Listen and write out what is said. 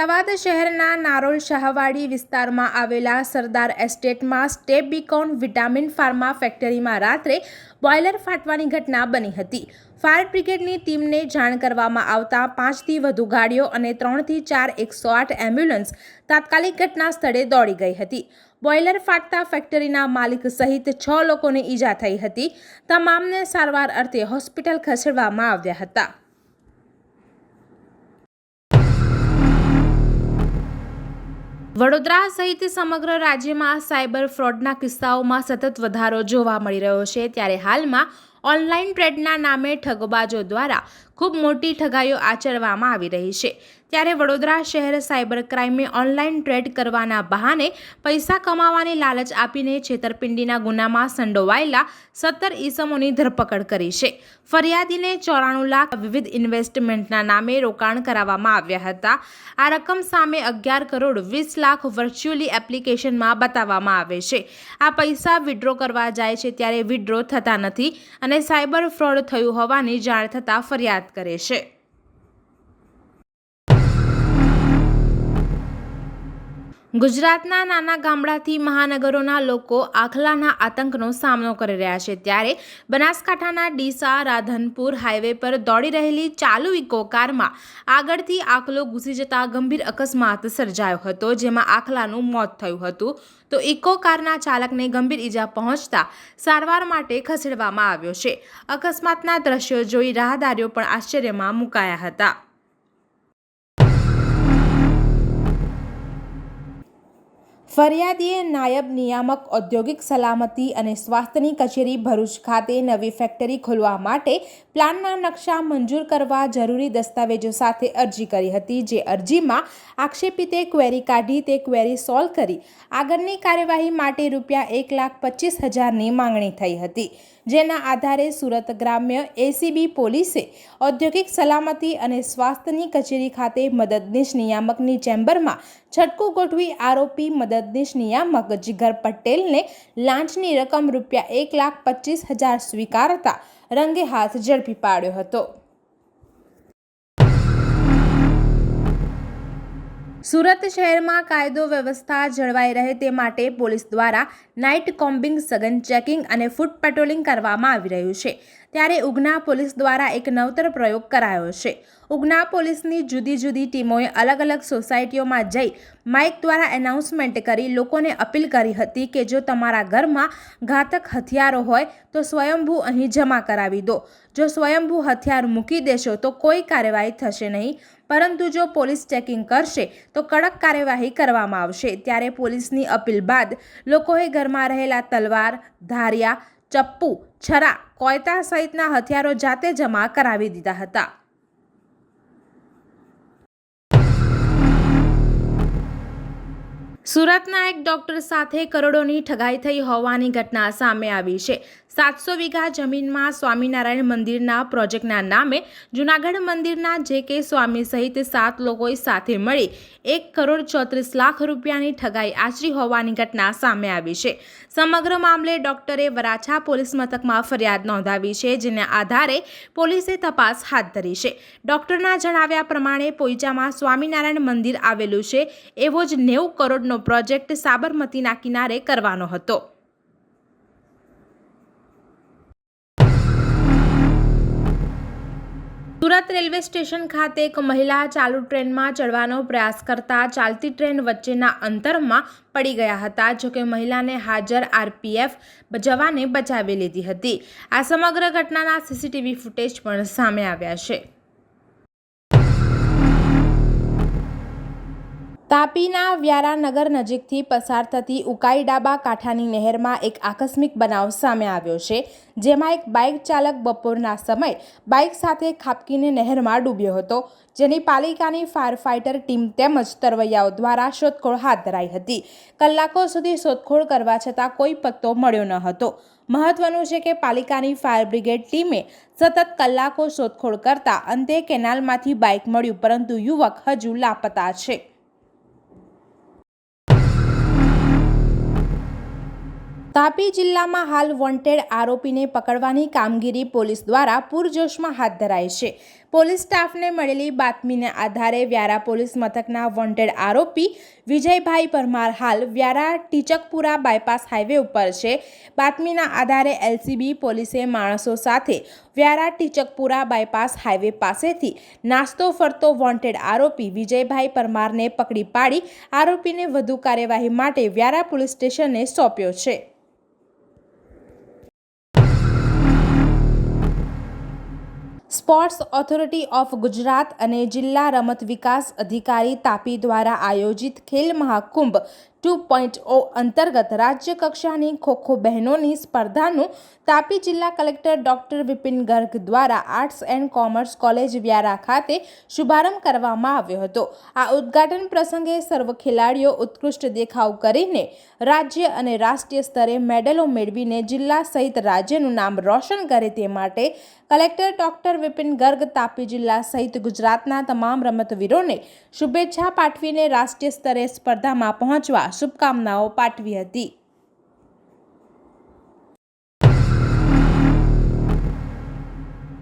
અમદાવાદ શહેરના નારોલ શાહવાડી વિસ્તારમાં આવેલા સરદાર એસ્ટેટમાં સ્ટેપ બીકોન વિટામિન ફાર્મા ફેક્ટરીમાં રાત્રે બોઇલર ફાટવાની ઘટના બની હતી. ફાયર બ્રિગેડની ટીમને જાણ કરવામાં આવતા પાંચથી વધુ ગાડીઓ અને ત્રણથી ચાર એકસો આઠ એમ્બ્યુલન્સ તાત્કાલિક ઘટના સ્થળે દોડી ગઈ હતી. બોઇલર ફાટતા ફેક્ટરીના માલિક સહિત છ લોકોને ઈજા થઈ હતી. તમામને સારવાર અર્થે હોસ્પિટલ ખસેડવામાં આવ્યા હતા. વડોદરા સહિત સમગ્ર રાજ્યમાં સાયબર ફ્રોડના કિસ્સાઓમાં સતત વધારો જોવા મળી રહ્યો છે. ત્યારે હાલમાં ઓનલાઈન ટ્રેડના નામે ઠગબાજો દ્વારા ખૂબ મોટી ઠગાઈઓ આચરવામાં આવી રહી છે. ત્યારે વડોદરા શહેર સાયબર ક્રાઇમે ઓનલાઈન ટ્રેડ કરવાના બહાને પૈસા કમાવાની લાલચ આપીને છેતરપિંડીના ગુનામાં સંડોવાયેલા સત્તર ઈસમોની ધરપકડ કરી છે. ફરિયાદીને ચોરાણું લાખ વિવિધ ઇન્વેસ્ટમેન્ટના નામે રોકાણ કરાવવામાં આવ્યા હતા. આ રકમ સામે અગિયાર કરોડ વીસ લાખ વર્ચ્યુઅલી એપ્લિકેશનમાં બતાવવામાં આવે છે. આ પૈસા વિડ્રો કરવા જાય છે ત્યારે વિડ્રો થતા નથી અને સાયબર ફ્રોડ થયું હોવાની જાણ થતાં ફરિયાદ કરે છે. ગુજરાતના નાના ગામડાથી મહાનગરોના લોકો આખલાના આતંકનો સામનો કરી રહ્યા છે ત્યારે બનાસકાંઠાના ડીસા, રાધનપુર હાઈવે પર દોડી રહેલી ચાલુ ઇકો કારમાં આગળથી આખલો ઘૂસી જતા ગંભીર અકસ્માત સર્જાયો હતો, જેમાં આખલાનું મોત થયું હતું. તો ઇકો કારના ચાલકને ગંભીર ઈજા પહોંચતા સારવાર માટે ખસેડવામાં આવ્યો છે. અકસ્માતના દ્રશ્યો જોઈ રાહદારીઓ પણ આશ્ચર્યમાં મુકાયા હતા. ફરિયાદીએ નાયબ નિયામક ઔદ્યોગિક સલામતી અને સ્વાસ્થ્યની કચેરી ભરૂચ ખાતે નવી ફેક્ટરી ખોલવા માટે પ્લાનના નકશા મંજૂર કરવા જરૂરી દસ્તાવેજો સાથે અરજી કરી હતી, જે અરજીમાં આક્ષેપિતે ક્વેરી કાઢી, તે ક્વેરી સોલ્વ કરી. આગળની કાર્યવાહી માટે રૂપિયા એક લાખ પચીસ હજારની માંગણી થઈ હતી. જેના આધારે સુરત ગ્રામ્ય એસીબી પોલીસે ઔદ્યોગિક સલામતી અને સ્વાસ્થ્યની કચેરી ખાતે મદદનીશ નિયામકની ચેમ્બરમાં છટકું ગોઠવી આરોપી મદદનીશ નિયામક જીગર પટેલને લાંચની રકમ રૂપિયા એક લાખ પચીસ હજાર સ્વીકારતા રંગે હાથ ઝડપી પાડ્યો હતો. સુરત શહેરમાં કાયદો વ્યવસ્થા જળવાઈ રહે તે માટે પોલીસ દ્વારા નાઇટ કોમ્બિંગ, સઘન ચેકિંગ અને ફૂટ પેટ્રોલિંગ કરવામાં આવી રહ્યું છે. ત્યારે ઉગના પોલીસ દ્વારા એક નવતર પ્રયોગ કરાયો છે. ઉગના પોલીસની જુદી જુદી ટીમોએ અલગ અલગ સોસાયટીઓમાં જઈ માઇક દ્વારા એનાઉન્સમેન્ટ કરી લોકોને અપીલ કરી હતી કે જો તમારા ઘરમાં ઘાતક હથિયારો હોય તો સ્વયંભૂ અહીં જમા કરાવી દો. જો સ્વયંભૂ હથિયાર મૂકી દેશો તો કોઈ કાર્યવાહી થશે નહીં. પરંતુ જો પોલીસ ચેકિંગ કરશે તો કડક કાર્યવાહી કરવામાં આવશે. ત્યારે પોલીસની અપીલ બાદ લોકોએ ઘરમાં રહેલા તલવાર, ધારિયા ચપ્પુ, છરા, કોયતા સહિતના હથિયારો જાતે જમા કરાવી દીધા હતા. સુરતના એક ડોક્ટર સાથે કરોડોની ઠગાઈ થઈ હોવાની ઘટના સામે આવી છે. સાતસો વીઘા જમીનમાં સ્વામિનારાયણ મંદિરના પ્રોજેક્ટના નામે જૂનાગઢ મંદિરના જે કે સ્વામી સહિત સાત લોકોએ સાથે મળી એક કરોડ ચોત્રીસ લાખ રૂપિયાની ઠગાઈ આચરી હોવાની ઘટના સામે આવી છે. સમગ્ર મામલે ડોક્ટરે વરાછા પોલીસ મથકમાં ફરિયાદ નોંધાવી છે, જેના આધારે પોલીસે તપાસ હાથ ધરી છે. ડોક્ટરના જણાવ્યા પ્રમાણે પોઈચામાં સ્વામિનારાયણ મંદિર આવેલું છે, એવો જ નેવું કરોડનો પ્રોજેક્ટ સાબરમતીના કિનારે કરવાનો હતો. સુરત રેલવે સ્ટેશન ખાતે એક મહિલા ચાલુ ટ્રેનમાં ચડવાનો પ્રયાસ કરતા ચાલતી ટ્રેન વચ્ચેના અંતરમાં પડી ગયા હતા, જોકે મહિલાને હાજર આરપીએફ જવાને બચાવી લીધી હતી. આ સમગ્ર ઘટનાના સીસીટીવી ફૂટેજ પણ સામે આવ્યા છે. તાપીના વ્યારાનગર નજીકથી પસાર થતી ઉકાઈ ડાબા કાંઠાની નહેરમાં એક આકસ્મિક બનાવ સામે આવ્યો છે, જેમાં એક બાઇક ચાલક બપોરના સમયે બાઇક સાથે ખાબકીને નહેરમાં ડૂબ્યો હતો. જેની પાલિકાની ફાયર ફાઇટર ટીમ તેમજ તરવૈયાઓ દ્વારા શોધખોળ હાથ ધરાઈ હતી. કલાકો સુધી શોધખોળ કરવા છતાં કોઈ પત્તો મળ્યો ન હતો. મહત્વનું છે કે પાલિકાની ફાયર બ્રિગેડ ટીમે સતત કલાકો શોધખોળ કરતા અંતે કેનાલમાંથી બાઇક મળ્યું, પરંતુ યુવક હજુ લાપતા છે. તાપી જિલ્લામાં હાલ વોન્ટેડ આરોપીને પકડવાની કામગીરી પોલીસ દ્વારા પૂરજોશમાં હાથ ધરાઈ છે. પોલીસ સ્ટાફને મળેલી બાતમીને આધારે વ્યારા પોલીસ મથકના વોન્ટેડ આરોપી વિજયભાઈ પરમાર હાલ વ્યારા ટીચકપુરા બાયપાસ હાઈવે ઉપર છે. બાતમીના આધારે એલસીબી પોલીસે માણસો સાથે વ્યારા ટીચકપુરા બાયપાસ હાઈવે પાસેથી નાસ્તો ફરતો વોન્ટેડ આરોપી વિજયભાઈ પરમારને પકડી પાડી આરોપીને વધુ કાર્યવાહી માટે વ્યારા પોલીસ સ્ટેશને સોંપ્યો છે. સ્પોર્ટ્સ ઓથોરિટી ઓફ ગુજરાત અને જિલ્લા રમત વિકાસ અધિકારી તાપી દ્વારા આયોજિત ખેલ મહાકુંભ ટુ પોઈન્ટ ઓ અંતર્ગત રાજ્ય કક્ષાની ખોખો બહેનોની સ્પર્ધાનું તાપી જિલ્લા કલેક્ટર ડોક્ટર વિપિન ગર્ગ દ્વારા arts and commerce college Vyara ખાતે શુભારંભ કરવામાં આવ્યો હતો. આ ઉદ્ઘાટન પ્રસંગે સર્વ ખેલાડીઓ ઉત્કૃષ્ટ દેખાવ કરીને રાજ્ય અને રાષ્ટ્રીય સ્તરે મેડલો મેળવીને જિલ્લા સહિત રાજ્યનું નામ રોશન કરે તે માટે કલેક્ટર ડોક્ટર વિપિન ગર્ગ તાપી જિલ્લા સહિત ગુજરાતના તમામ રમતવીરોને શુભેચ્છા પાઠવીને રાષ્ટ્રીય સ્તરે સ્પર્ધામાં પહોંચવા શુભકામનાઓ પાઠવી હતી.